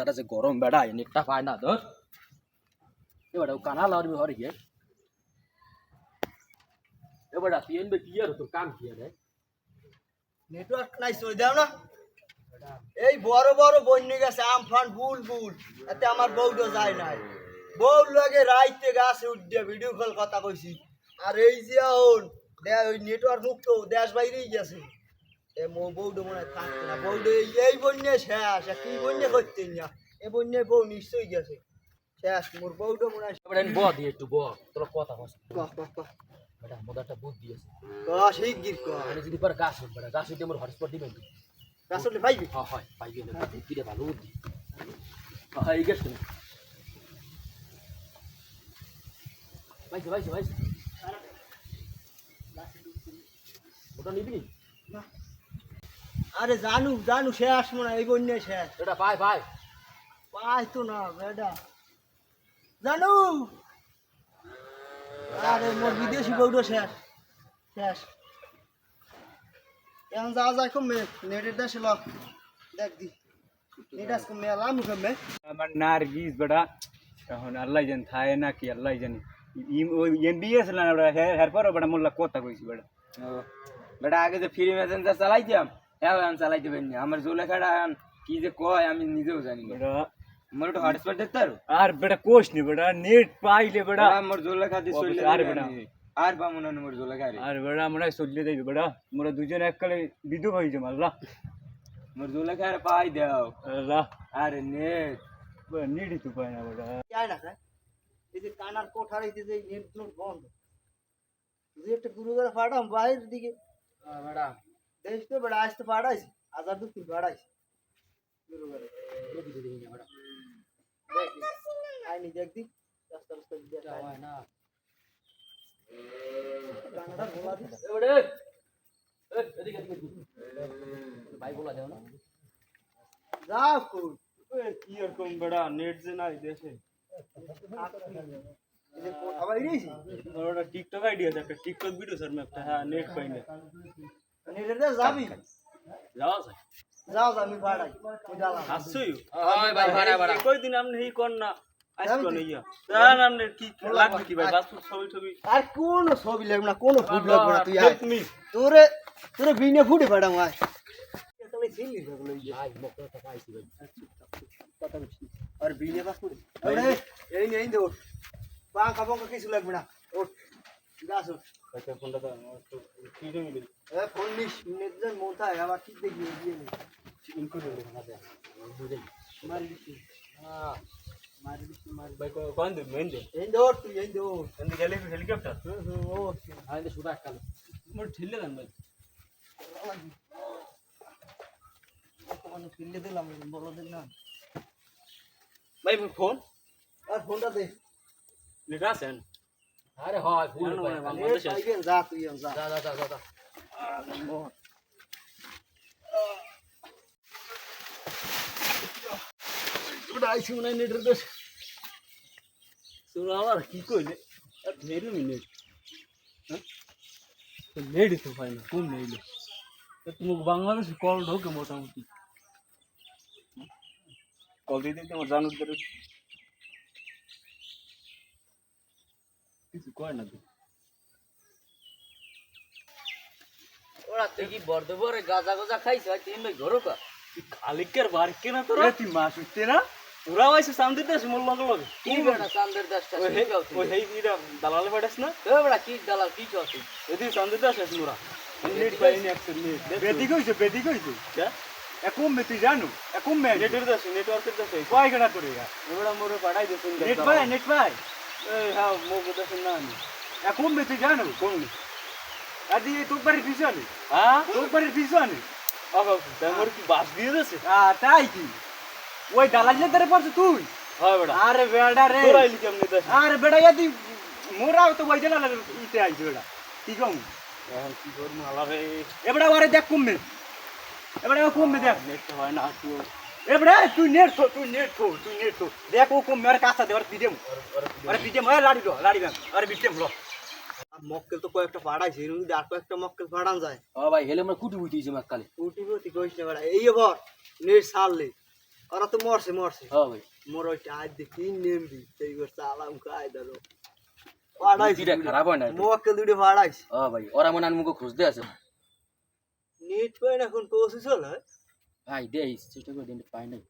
মাথাটা যে গরম বেড়া নেটটা পায় না, ধর। এবার কানা লাগাবি হরে গিয়ে এবার তুই এনবে কি আর কাম কি রে নেটওয়ার্ক নাই, চলে দাও না। এই বড় বড় বন্যে গেছে আমফান বুল বুল এতে আমার বউটা যায় নাই। বউ লাগে রাইতে গাছে উঠে ভিডিও কল কথা কইছি। আর এই যে ওই নেটওয়ার্ক মুক্ত, দেশ বাইরেই গেছে। এ মো বউটা মনে থাকছে না। বউটা এই- বন্যে শেষ। কি বন্যে করতে না এ বন্যে বউ নিশ্চয়ই গেছে। শেষ। মোর বউটা মনে হয় ব দিয়ে একটু ব। তোর কথা কস কহ কহ কহ বেটা মোদারটা বুদ্ধি আছে। কহ সেই গির কহ মানে যদি পর গাছ উঠ বেটা গাছ উঠে আমার হটস্পট দিবেন তুই আসলে পাইবি? হ্যাঁ হয় পাইবে না। বুদ্ধি রে ভালো বুদ্ধি। হ্যাঁ এই গেছ। পাইছে পাইছে পাইছে। ওটা নিবি? নি? আরে জানু জানু শেষ মনে হয় এই বন্যে শেষ এটা পাই পাই পাই তো না বেটা। জানু! আরে মোর বিদেশি বউটা শেষ শেষ এখন যাওয়া যায় কমে নেটের দেশে লক। দেখ দি নেট আজকে মেলা মুখে মে আমার নার্গিস বেটা। এখন আল্লাহ জান থায় না কি আল্লাহ জানি। ওই এমবিএস না বেটা হ্যাঁ হ্যাঁ পরে বেটা মোল্লা কথা কইছি বেটা। বেটা আগে যে ফ্রি মেসেঞ্জার চালাইতাম হ্যাঁ আমি চালাইতে পারিনি আমার জোলেখাটা এখন কি যে কয় আমি নিজেও জানি না বেটা মোর একটু হটস্পট দেখতে পারো আর বেটা কোষ নি বেটা নেট পাইলে বেটা বেটা মোর জোলেখা দিয়ে ও, চলে আরে যাবে বেটা। আমি। আর পাবো না মোর জোলেখা রে আর বেটা আমরা চলিয়ে যাইবে বেটা মোরা দুজন এককালে বিদু হয়ে যাম আল্লাহ মোর জোলেখা আর পাই দাও আল্লাহ আরে নেট নিডি তো পায় না বেটা যায় না স্যার এই যে কানার কোঠার এই যে নেট নোট বন্ধ যে একটা গুরু করে ফাটাম বাইরের দিকে ম্যাডাম দেশ তো বেড়া আসতে পাঠাইছি হাজার দু তিন পাঠাইছি গুরু করে দেখি দেখি না ম্যাডাম দেখ দি। আইনি দেখ দি রাস্তা রাস্তা দিয়ে এটা হয় না কানাডা ভোলা দি এবারে এই এদিকে এদিকে এদিকে। ভাই বলা যাও না যাও কই কি এরকম বেটা নেট যে নাই দেশে এই যে কোঠা বাইরেছি ওটা টিকটক আইডিয়া একটা টিকটক ভিডিও স্যার একটা হ্যাঁ নেট পাই না নেটের দিয়ে যাবি যাওয়া যায় যাও আমি জ্বালা আসছই হয় ভাই ভাড়া ভাড়া কয়দিন আপনি এই কর না আর কোন ছবি লাগবে না কোন ফুট লাগবে না তুই তোরে তোরে বিনে ফুটে পাঠাম আয় আর বিনে পাস করে এই নেই দে পাঙ্কা পাঙ্কা কিছু লাগবে না ফোনটা দাও কি জমি দিল এ ফোন নিস নেট যে মোতায় আবার ঠিক দেখি দিয়ে নে। ইন করে দিল না দে বুঝেই মারি দিছি হ্যাঁ। মারি দিছি মারি ভাই কোন দিন মেন দে। এই দৌড় তুই এই দৌড় এন্ড গেলে হেলিকপ্টার? হুম হুম ও আমি তো সুদা কাল। মোর ঠেলে দেন ভাই। মানে ফিল্ডে দিলাম বলো দিন না। ভাই ফোন? আর ফোনটা দে। নেট আছেন আরে হয় ভুল না, ভাই না, না, নেট পাইবেন যা তুই যা। যা যা যা যা আইছি মনে হয় নেটের দোষ তোরা আবার কি কইলে? মেরু মিনিট হ্যাঁ নেট। তো পাই না কোন নেইলে তুমি বাংলাদেশ কল ঢোকে মোটামুটি। কল দিতে আমার জানুর কিছু কয় না তো ওরা তুই কি বর্ধবরে গাজা গাজা খাইছ? ভাই তুই এমনি ঘরো কা খালিকের বার কেনা তোরা? তুই মাছ উঠতে না? ওরা মোর লগে লগে। কি বেটা চান্দের দাসটা ওই হেই দালালে বাড়াস না? এ বেটা কি দালাল কি চলছে এদি সামনে দেশ আছে মোরা। নেট পাই নি নেট। বেদি কইছে বেদি কইছে। এখন মে জানো এখন মে নেটের দেশ নেটওয়ার্কের দেশ কয় গনা করে গা এবার মোরে পাঠাই দে শুন নেট পাই নেট পাই মো কথা শুন না আমি। এখন মে তুই জানো? কোন? আদি তোর বাড়ির পিছনে। হ্যাঁ? তোর বাড়ির পিছনে। কি বাস দিয়ে দিয়েছে হ্যাঁ তাই কি? ওই দালালে ধরে পড়ছে তুই? হয় বেটা। আরে বেড়া রে। তোরা ইলি কেমনে দেশ আরে বেড়া ইয়াদি মোরা তো ওই দালালে ইতে আইছে বেড়া কি কম? এখন কি করব আলা রে। এবড়া ওরে দেখ কমবে। এবড়া ও কমবে দেখ। নেট হয় না তুই এবড়া তুই নেট তো তুই নেট তো তুই নেট তো দেখ ও কমবে আরে কাছে দে আরে পিডিএম আরে পিডিএম আরে লাড়ি লো লাড়ি ব্যাং আরে পিডিএম লো। মক্কেল তো কয়েকটা পাঠাইছে এর মধ্যে আর কয়েকটা মক্কেল পাঠান যায়। ও ভাই হেলে আমরা কুটি বুঝিয়েছি মাক কালে উঠি উঠি কইস না বেড়া এই এবার নেট সারলে। ওরা তো মরছে মরছে। হ্যাঁ ভাই। মোর ওই আজ দেখি নেমবি সেই করে সালাম খাই ধরো পাড়াইছি দুইটা খারাপ হয় না মোকে দুটো পাড়াইছি। হ্যাঁ ভাই ওরা মনে হয় মুখে খুঁজতে আছে নেট না এখন পৌঁছে চলে ভাই দেই চেষ্টা করে দিন পাই নাই